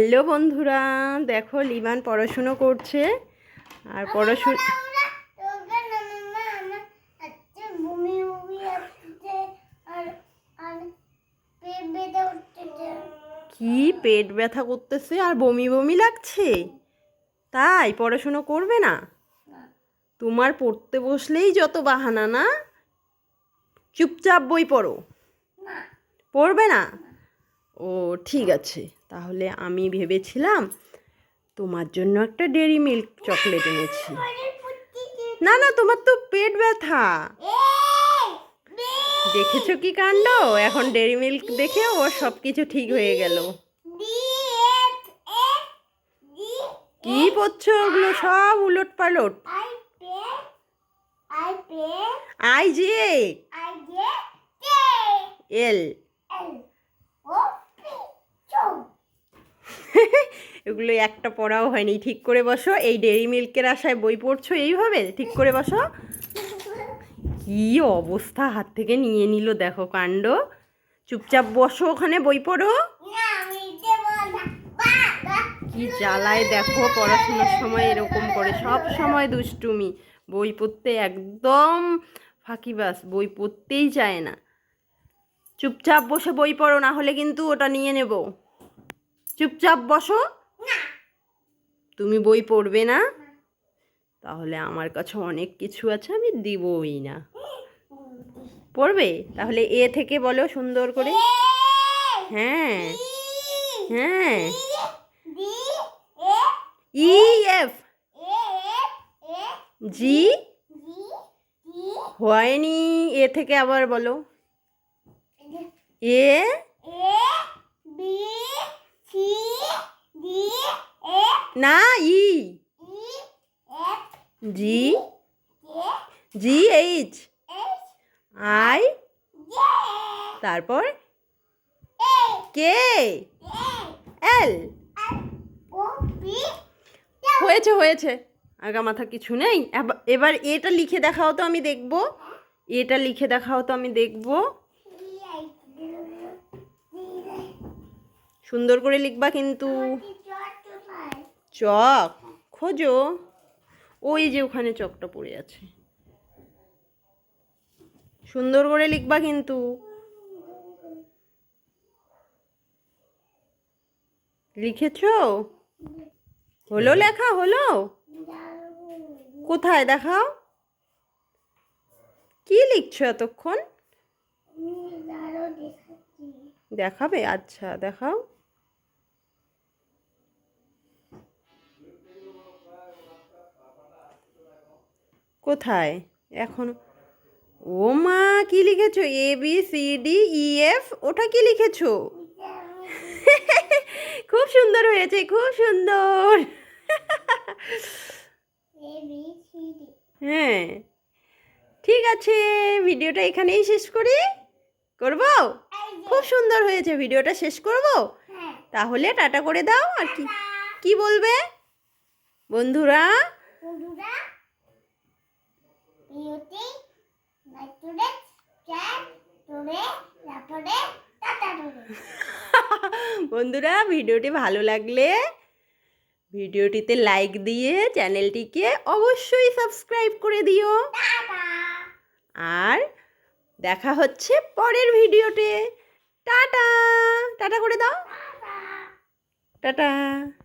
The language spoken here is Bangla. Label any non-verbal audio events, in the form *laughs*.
হ্যালো বন্ধুরা দেখো লিমান পড়াশুনো করছে আর পড়াশুনো কি পেট ব্যথা করতেছে আর বমি বমি লাগছে? তাই পড়াশুনো করবে না? তোমার পড়তে বসলেই যত বাহানা না চুপচাপ বই পড়ো। পড়বে না? ও ঠিক আছে তাহলে আমি ভেবেছিলাম তোমার জন্য একটা ডেরি মিল্ক চকলেট এনেছি। না না তোমার তো পেট ব্যথা। দেখেছ কি কাণ্ড? এখন ডেরি মিল্ক দেখে ওর সব কিছু ঠিক হয়ে গেল। কি পড়ছো ওগুলো? সব উলট পালট। আই যে এল এগুলো একটা পড়াও হয়নি। ঠিক করে বসো, এই ডেরি মিল্কের আশায় বই পড়ছো এইভাবে? ঠিক করে বসো। কি অবস্থা, হাত থেকে নিয়ে নিল দেখো কাণ্ড। চুপচাপ বসো ওখানে, বই পড়ো। কি জ্বালায় দেখো, পড়াশোনার সময় এরকম করে, সব সময় দুষ্টুমি। বই পড়তে একদম ফাঁকিবাস বই পড়তেই চায় না। চুপচাপ বসে বই পড়ো, না হলে কিন্তু ওটা নিয়ে নেব। চুপচাপ বসো। তুমি বই পড়বে না? তাহলে আমার কাছে অনেক কিছু আছে, আমি দিবই না। পড়বে? তাহলে এ থেকে বলো সুন্দর করে। হ্যাঁ। হ্যাঁ। ই এফ জি হয়নি। এ থেকে আবার বলো। এ? না, ই। জি। জি, এইচ। আই। তারপর কে? এল। হয়েছে হয়েছে। আগা মাথা কিছু নেই। এবা- এবার এটা লিখে দেখাও তো আমি দেখব। এটা লিখে দেখাও তো আমি দেখব। সুন্দর করে লিখবা কিন্তু। চক খোঁজো। ওই যে ওখানে চকটা পড়ে আছে। সুন্দর করে লিখবা কিন্তু। লিখেছ? হলো লেখা হলো? কোথায় দেখাও? কি লিখছো এতক্ষণ? দেখাবে? আচ্ছা দেখাও। কোথায়? এখন ও মা কি লিখেছো? A B C D E F ওটা কি লিখেছো? খুব সুন্দর হয়েছে, খুব সুন্দর। হ্যাঁ ঠিক আছে, ভিডিওটা এখানেই শেষ করি। করব? খুব সুন্দর হয়েছে, ভিডিওটা শেষ করব? তাহলে টাটা করে দাও, আর কি কি বলবে? বন্ধুরা? *laughs* বন্ধুরা ভিডিওটি ভালো লাগলে ভিডিওটিতে লাইক দিয়ে চ্যানেলটিকে অবশ্যই সাবস্ক্রাইব করে দিও। আর দেখা হচ্ছে পরের ভিডিওতে। টাটা! টাটা করে দাও। টাটা!